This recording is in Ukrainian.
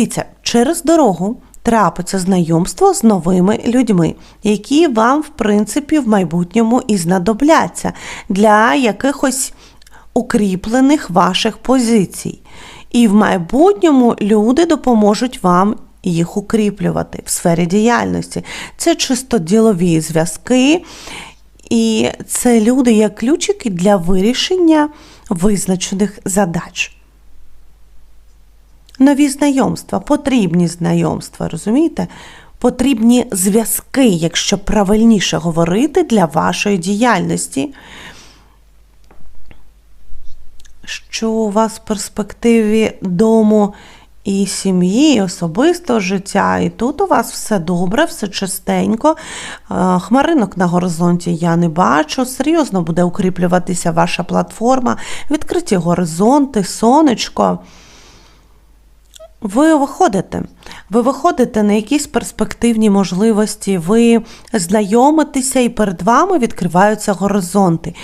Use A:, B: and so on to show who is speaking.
A: Дивіться, через дорогу трапиться знайомство з новими людьми, які вам, в принципі, в майбутньому і знадобляться для якихось укріплених ваших позицій. І в майбутньому люди допоможуть вам їх укріплювати в сфері діяльності. Це чисто ділові зв'язки, і це люди як ключики для вирішення визначених задач. Нові знайомства, потрібні знайомства, розумієте? Потрібні зв'язки, якщо правильніше говорити, для вашої діяльності. Що у вас в перспективі дому і сім'ї, і особистого життя, і тут у вас все добре, все чистенько. Е, Хмаринок на горизонті я не бачу. Серйозно буде укріплюватися ваша платформа, відкриті горизонти, сонечко. Ви виходите. Ви виходите на якісь перспективні можливості, ви знайомитеся, і перед вами відкриваються горизонти.